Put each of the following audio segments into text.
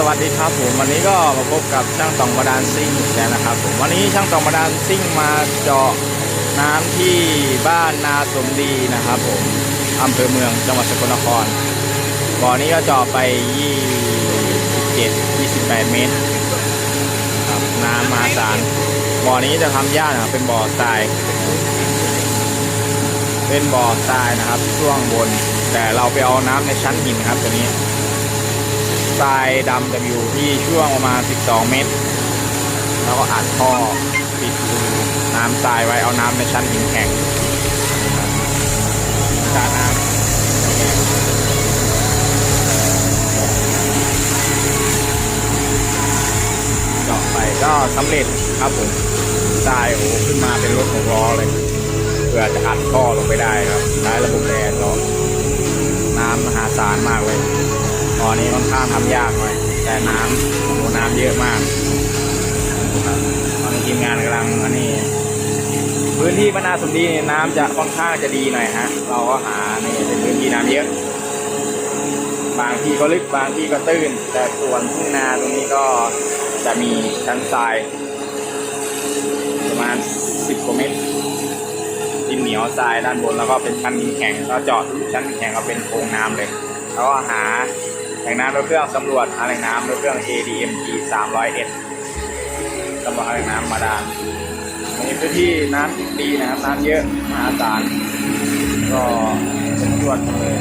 สวัสดีครับผมวันนี้ก็มาพบกับช่างตองบาดาลซิ่งแล้วนะครับผมวันนี้ช่างตองบาดาลซิ่งมาเจาะน้ำที่บ้านนาสมดีนะครับผมอำเภอเมืองจังหวัดสกลนครบ่อนี้ก็เจาะไป 27 28 เมตรครับน้ำมาศาลบ่อนี้จะทำยากนะครับเป็นบ่อทราย เป็นบ่อทรายนะครับช่วงบน แต่เราไปเอาน้ำในชั้นหินครับตัวนี้ ทรายดำจะอยู่ที่ช่วงประมาณ 12 เมตร แล้วก็อัดท่อปิดรูน้ำทรายไว้เอาน้ำในชั้นหินแข็งจาน้ำเจาะไปก็สำเร็จครับผมทรายโอ้ขึ้นมาเป็นรถของล้อเลย เพื่อจะอัดท่อลงไปได้ครับใช้ระบบแรงก็น้ำมหาศาลมากเลย ตอนนี้ค่อนข้างทำยากหน่อยแต่น้ำโอ้โหน้ำเยอะมากตอนนี้ทีมงานกำลังอันนี้ พื้นที่บรรณาสมดีเนี่ยน้ำจะค่อนข้างจะดีหน่อยฮะ เราก็หานี่เป็นพื้นที่น้ำเยอะ บางที่ก็ลึกบางที่ก็ตื้น แต่ส่วนทุ่งนาตรงนี้ก็จะมีชั้นทราย ประมาณ10กว่าเมตรดินเหนียวทรายด้านบนแล้วก็เป็นชั้นหินแข็งก็เจาะชั้นหินแข็งก็เป็นโพรงน้ำเลย แล้วก็หา แหล่งน้ำโดยเครื่องสำรวจหาแหล่งน้ำโดยเครื่อง ADMG 300S สำรวจหาแหล่งน้ำมาดานในพื้นที่น้ำดีนะครับน้ำเยอะมหาศาลก็สำรวจเลย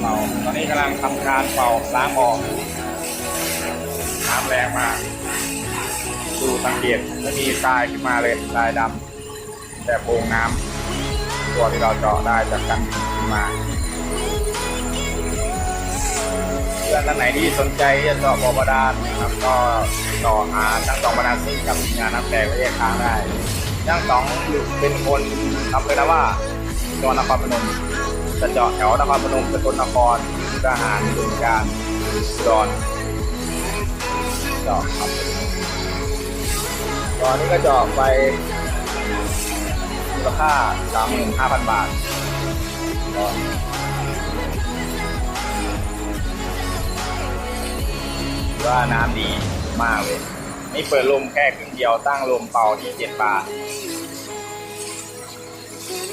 เป่าตอนนี้กำลังทำการเป่าล้างออกน้ำแรงมากดูสังเกตจะมีทรายขึ้นมาเลยทรายดำ แต่โพรงน้ำตัวที่เราเจาะได้จากกันขึ้นมาเพื่อนท่านไหนที่สนใจจะเจาะบ่อบาดาลนะครับก็ต่อหาช่างตองบาดาลซิ่งกับงานน้ำแตกประเทศทางได้ช่างตองเป็นคนทำเลยนะว่าจังหวัดนครพนมจะเจาะแถวนครพนมสกลนครทหารบึงการอุดอนเจาะครับตอนนี้ก็เจาะไป ลค่า35,000บาทก็ว่าน้ำดีมากเลย นี่เปิดลมแค่ครึ่งเดียวตั้งลมเป่าที่7บาท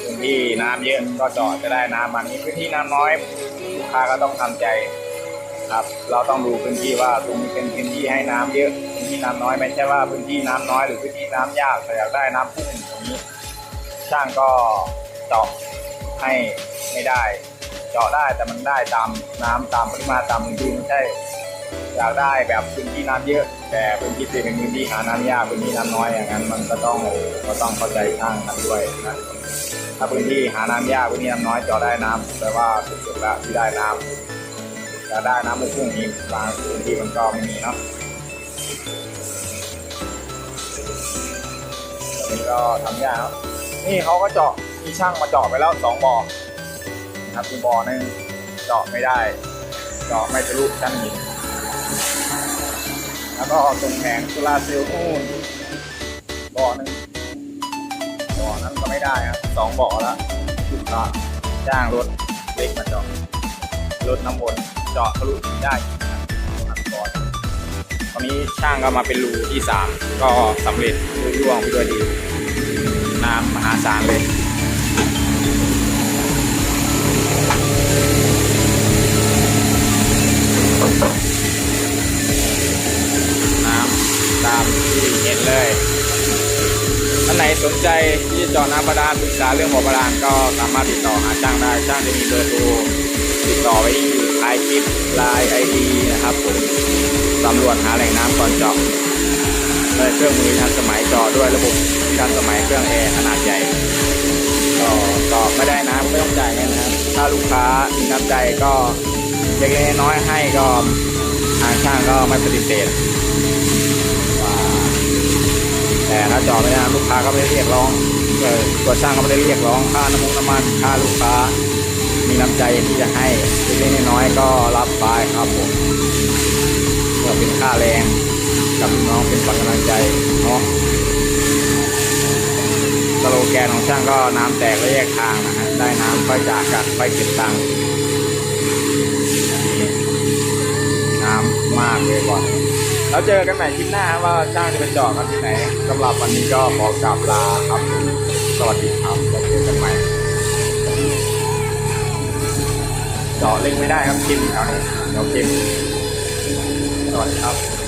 พื้นที่น้ำเยอะก็จาะจะได้น้ำมันนี้พื้นที่น้ำน้อยลูกค้าก็ต้องทำใจครับ เราต้องดูพื้นที่ว่าตรงนี้เป็นพื้นที่ให้น้ำเยอะพื้นที่น้ำน้อยไม่ใช่ว่าพื้นที่น้ำน้อยหรือพื้นที่น้ำยากแต่อยากได้น้ำพุ่งตรงนี้ ช่างก็เจาะให้ไม่ได้ เจาะได้แต่มันได้ตามน้ำตามปริมาตรตามพื้นที่ไม่ใช่อยากได้แบบพื้นที่น้ำเยอะ แต่พื้นที่เป็นพื้นที่หาน้ำยากพื้นที่น้ำน้อยอย่างนั้นมันก็ต้องก็ต้องเข้าใจช่างกันด้วยนะถ้าพื้นที่หาน้ำยากพื้นที่น้ำน้อยเจาะได้น้ำแต่ว่าสุดๆแล้วที่ได้น้ำจะได้น้ำไม่พุ่งนี้บางพื้นที่มันก็ไม่มีเนาะตอนนี้ก็ทำยากครับ นี่เขาก็เจาะมีช่างมาเจาะไปแล้วสองบ่อนะครับมีบ่อหนึ่งเจาะไม่ได้ เจาะไม่ทะลุชั้นหินแล้วก็ตรงแผงโซลาเซลล์นู่นบ่อหนึ่งบ่อนั้นก็ไม่ได้ครับสองบ่อแล้วลูกค้าจ้างรถเล็กมาเจาะรถน้ำวนเจาะทะลุได้ครับก่อนตอนนี้ช่างก็มาเป็นรูที่สามก็สำเร็จรุ่ร่วงไปด้วยดี น้ำมหาศาลเลยน้ำตามที่เห็นเลยท่านไหนสนใจที่จะเจาะน้ำบาดาลปรึกษาเรื่องบ่อบาดาลก็สามารถติดต่อหาช่างได้ช่างจะมีเบอร์โทรติดต่อไว้ที่ท้ายคลิปไลน์ไอดีนะครับผมสำรวจหาแหล่งน้ำก่อนเจาะ ด้วยเครื่องมือทันสมัยจาะด้วยระบบทันสมัยเครื่องแอร์ขนาดใหญ่ก็ตอบไม่ได้น้ำไม่ต้องจ่ายเงินนะครับถ้าลูกค้ามีน้ำใจก็เล็กๆน้อยๆให้ก็ทางช่างก็ไม่ปฏิเสธแต่ถ้าจอดไม่ได้ลูกค้าก็ไม่ได้เรียกร้องตัวช่างก็ไม่ได้เรียกร้องค่าน้ำมันน้ำมันค่าลูกค้า มีน้ำใจที่จะให้เล็กๆน้อยๆก็รับไปครับผมเพื่อเป็นค่าแรง กับน้องเป็นฝันกำลังใจเนาะสโลแกนของช่างก็น้ำแตกและแยกทางนะฮะได้น้ำค่อยจากกันค่อยเก็บตังค์น้ำมากเลยก่อนแล้วเจอกันใหม่คลิปหน้าว่าช่างจะไปจาะกันที่ไหนสำหรับวันนี้ก็ขอกราบลาครับ สวัสดีครับแล้วเจอกันใหม่จาะเล็งไม่ได้ครับคิมแถวนี้เดี๋ยวคิมสวัสดีครับ